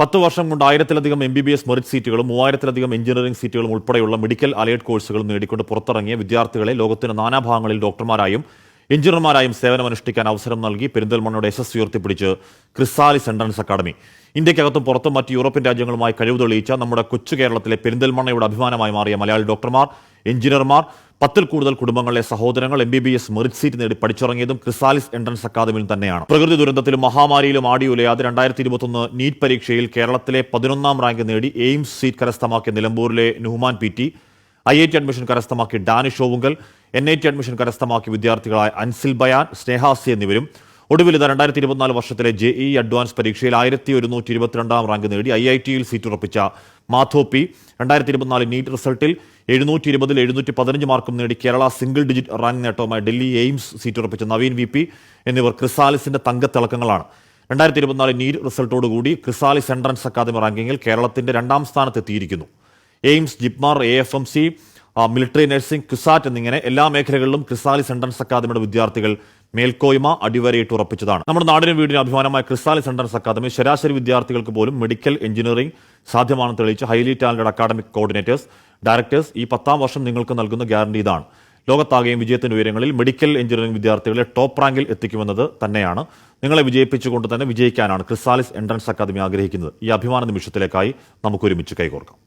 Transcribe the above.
പത്ത് വർഷം കൊണ്ട് ആയിരത്തിലധികം M B B S merit സീറ്റുകളും മൂവായിരത്തിലധികം എഞ്ചിനീയറിംഗ് സീറ്റുകളും ഉൾപ്പെടെയുള്ള മെഡിക്കൽ അലൈഡ് കോഴ്സുകളും നേടിക്കൊണ്ട് പുറത്തിറങ്ങിയ വിദ്യാർത്ഥികളെ ലോകത്തിന്റെ നാനാഭാഗങ്ങളിൽ ഡോക്ടർമാരായും എഞ്ചിനീയർമാരായും സേവനമനുഷ്ഠിക്കാൻ അവസരം നൽകി പെരിന്തൽമണ്ണയുടെ യശസ് ഉയർത്തിപ്പിടിച്ച് ക്രിസാലിസ് എൻട്രൻസ് അക്കാദമി ഇന്ത്യക്കകത്തും പുറത്തും മറ്റ് യൂറോപ്യൻ രാജ്യങ്ങളുമായി കഴിവ് തെളിയിച്ച നമ്മുടെ കൊച്ചു കേരളത്തിലെ പെരിന്തൽമണ്ണയുടെ അഭിമാനമായി മാറിയ മലയാളി ഡോക്ടർമാർ എഞ്ചിനീയർമാർ പത്തിൽ കൂടുതൽ കുടുംബങ്ങളിലെ സഹോദരങ്ങൾ M B B S merit seat നേടി പഠിച്ചിറങ്ങിയതും ക്രിസാലിസ് എൻട്രൻസ് അക്കാദമിയിൽ തന്നെയാണ്. പ്രകൃതി ദുരന്തത്തിലും മഹാമാരിയിലും ആടിയുലയാതെ രണ്ടായിരത്തി ഇരുപത്തൊന്ന് നീറ്റ് പരീക്ഷയിൽ കേരളത്തിലെ പതിനൊന്നാം റാങ്ക് നേടി എയിംസ് സീറ്റ് കരസ്ഥമാക്കിയ നിലമ്പൂരിലെ Nuhman P T I I T admission കരസ്ഥമാക്കി Danish Ovungal N I T admission കരസ്ഥമാക്കിയ വിദ്യാർത്ഥികളായ അൻസിൽ ബയാൻ സ്നേഹാസി എന്നിവരും ഒടുവിൽ ഇത് രണ്ടായിരത്തി ഇരുപത്തിനാല് വർഷത്തിലെ ജെ ഇ അഡ്വാൻസ് പരീക്ഷയിൽ ആയിരത്തി ഒരുന്നൂറ്റി ഇരുപത്തിരണ്ടാം റാങ്ക് നേടി ഐ ഐ ടിയിൽ സീറ്റ് ഉറപ്പിച്ച മാധോ പി രണ്ടായിരത്തി ഇരുപത്തിനാല് നീറ്റ് റിസൾട്ടിൽ എഴുന്നൂറ്റി ഇരുപതിൽ എഴുന്നൂറ്റി പതിനഞ്ച് മാർക്കും നേടി കേരള സിംഗിൾ ഡിജിറ്റ് റാങ്ക് നേട്ടവുമായി ഡൽഹി എയിംസ് സീറ്റ് ഉറപ്പിച്ച നവീൻ വി പി എന്നിവർ ക്രിസാലിസിന്റെ തങ്കത്തിളക്കങ്ങളാണ്. രണ്ടായിരത്തി ഇരുപത്തിനാല് നീറ്റ് റിസൾട്ടോടുകൂടി ക്രിസാലിസ് എൻട്രൻസ് അക്കാദമി റാങ്കിങ്ങിൽ കേരളത്തിന്റെ രണ്ടാം സ്ഥാനത്തെത്തിയിരിക്കുന്നു. AIIMS JIPMER A F M C military nursing CUSAT എന്നിങ്ങനെ എല്ലാ മേഖലകളിലും ക്രിസാലിസ് എൻട്രൻസ് അക്കാദമിയുടെ വിദ്യാർത്ഥികൾ മേൽക്കോയ്മ അടിവരയിട്ട് ഉറപ്പിച്ചതാണ്. നമ്മുടെ നാടിനും വീടിനും അഭിമാനമായ ക്രിസ്താലിസ് എൻട്രൻസ് അക്കാദമി ശരാശരി വിദ്യാർത്ഥികൾക്ക് പോലും മെഡിക്കൽ എഞ്ചിനീയറിംഗ് സാധ്യമാണെന്ന് തെളിയിച്ച് highly talented academic coordinators directors ഈ പത്താം വർഷം നിങ്ങൾക്ക് നൽകുന്ന ഗ്യാരണ്ടി ഇതാണ്. ലോകത്താകെയും വിജയത്തിന്റെ ഉയരങ്ങളിൽ മെഡിക്കൽ എഞ്ചിനീയറിംഗ് വിദ്യാർത്ഥികളെ ടോപ്പ് റാങ്കിൽ എത്തിക്കുമെന്നത് തന്നെയാണ്. നിങ്ങളെ വിജയിപ്പിച്ചുകൊണ്ട് തന്നെ വിജയിക്കാനാണ് ക്രിസാലിസ് എൻട്രൻസ് അക്കാദമി ആഗ്രഹിക്കുന്നത്. ഈ അഭിമാന നിമിഷത്തിലേക്കായി നമുക്ക് ഒരുമിച്ച് കൈകോർക്കാം.